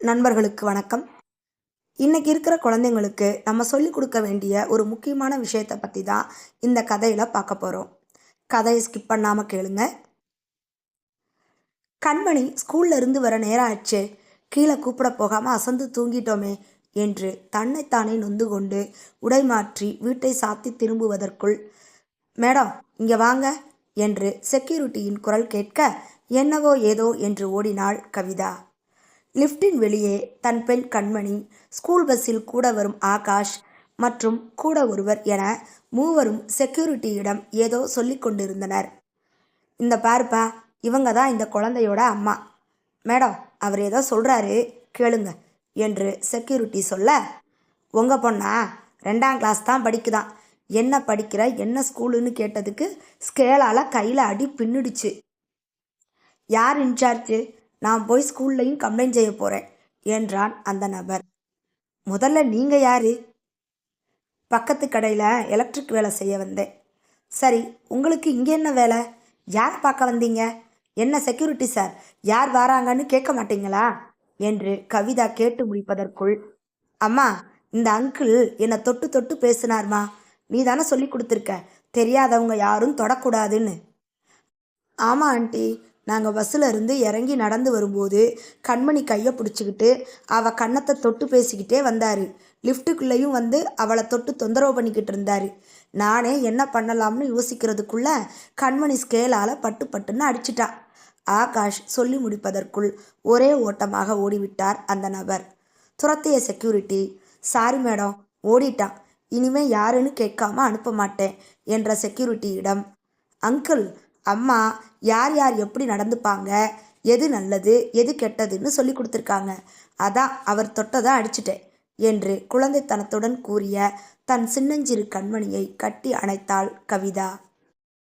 நண்பர்களுக்கு வணக்கம். இன்றைக்கி இருக்கிற குழந்தைங்களுக்கு நம்ம சொல்லிக் கொடுக்க வேண்டிய ஒரு முக்கியமான விஷயத்தை பற்றி தான் இந்த கதையில் பார்க்க போகிறோம் கதையை ஸ்கிப் பண்ணாமல் கேளுங்க. கண்மணி ஸ்கூல்ல இருந்து வர நேரம் ஆச்சு கீழே கூப்பிட போகாமல் அசந்து தூங்கிட்டோமே என்று தன்னைத்தானே நொந்து கொண்டு உடை மாற்றி வீட்டை சாத்தி திரும்புவதற்குள் மேடம் இங்கே வாங்க என்று செக்யூரிட்டியின் குரல் கேட்க என்னவோ ஏதோ என்று ஓடினாள் கவிதா. லிஃப்டின் வெளியே தன் பெண் கண்மணி ஸ்கூல் பஸ்ஸில் கூட வரும் ஆகாஷ் மற்றும் கூட ஒருவர் என மூவரும் செக்யூரிட்டியிடம் ஏதோ சொல்லிக் கொண்டிருந்தனர். இந்த பாருப்பா இவங்க தான் இந்த குழந்தையோட அம்மா. மேடம் அவர் ஏதோ சொல்கிறாரு கேளுங்க என்று செக்யூரிட்டி சொல்ல உங்கள் பொண்ணா? ரெண்டாம் கிளாஸ் தான் படிக்குதான் என்ன படிக்கிற? என்ன ஸ்கூலுன்னு கேட்டதுக்கு ஸ்கேலால் கையில் அடி பின்னுடுச்சு. யார் இன்சார்ஜ் நான் போய் ஸ்கூல்லையும் கம்ப்ளைண்ட் செய்ய போகிறேன் என்றான் அந்த நபர். முதல்ல நீங்கள் யார்? பக்கத்து கடையில் எலக்ட்ரிக் வேலை செய்ய வந்தேன். சரி உங்களுக்கு இங்கே என்ன வேலை? யார் பார்க்க வந்தீங்க? என்ன செக்யூரிட்டி சார் யார் வராங்கன்னு கேட்க மாட்டீங்களா? என்று கவிதா கேட்டு முடிப்பதற்குள் அம்மா இந்த அங்கிள் என்னை தொட்டு தொட்டு பேசினார்மா? நீ தானே சொல்லி கொடுத்துருக்க? தெரியாதவங்க யாரும் தொடக்கூடாதுன்னு. ஆமாம் ஆண்டி நாங்கள் பஸ்ஸில் இருந்து இறங்கி நடந்து வரும்போது கண்மணி கையை பிடிச்சிக்கிட்டு அவள் கன்னத்தை தொட்டு பேசிக்கிட்டே வந்தார். லிஃப்ட்டுக்குள்ளேயும் வந்து அவளை தொட்டு தொந்தரவு பண்ணிக்கிட்டு இருந்தார். நானே என்ன பண்ணலாம்னு யோசிக்கிறதுக்குள்ள கண்மணி ஸ்கேலால் பட்டு பட்டுன்னு அடிச்சிட்டா. ஆகாஷ் சொல்லி முடிப்பதற்குள் ஒரே ஓட்டமாக ஓடிவிட்டார் அந்த நபர். துரத்திய செக்யூரிட்டி சாரி மேடம் ஓடிட்டான் இனிமே யாருன்னு கேட்காம அனுப்ப மாட்டேன் என்ற செக்யூரிட்டியிடம் அங்கிள் அம்மா யார் யார் எப்படி நடந்துப்பாங்க? எது நல்லது எது கெட்டதுன்னு சொல்லி கொடுத்துருக்காங்க. அதான் அவர் தொட்டதான் அடிச்சிட்டேன் என்று குழந்தைத்தனத்துடன் கூறிய தன் சின்னஞ்சிறு கண்மணியை கட்டி அணைத்தாள் கவிதா.